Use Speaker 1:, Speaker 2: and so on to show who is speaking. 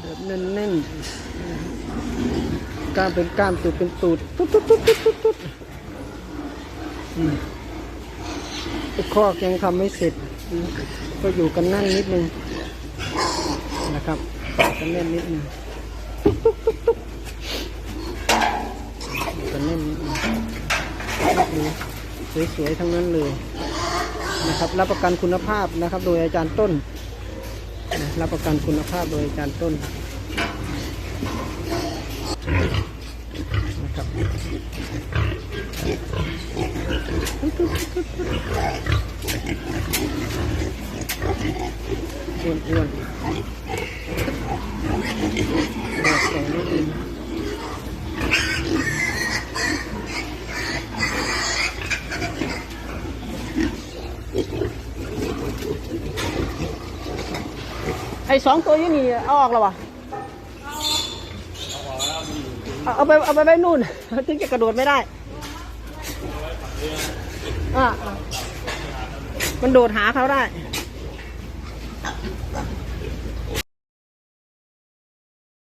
Speaker 1: แบบแน่นๆกล้ามเป็นกล้ามตูดเป็นตูดตุ๊ดตุ๊ดตุ๊ดตุ๊ดตุ๊ดตุ๊ดข้อกยังทำไม่เสร็จ ก็อยู่กันนั่นนิดนึงนะครับกันแน่นนิดนึงกันแน่นนิดนึงสวยๆทั้งนั้นเลยนะครับ รับประกันคุณภาพนะครับ โดยอาจารย์ต้น รับประกันคุณภาพโดยอาจารย์ต้นนะครับอ้วนอ้วนๆแบบสองนิดนึง ไอ้สองตัวอยี่นี่เอาออกแล้ววะเอาเอาไปเอาไปไว้นู่นถึงจะกระโดดไม่ได้อ่าอ่ามันโดดหาเขาได้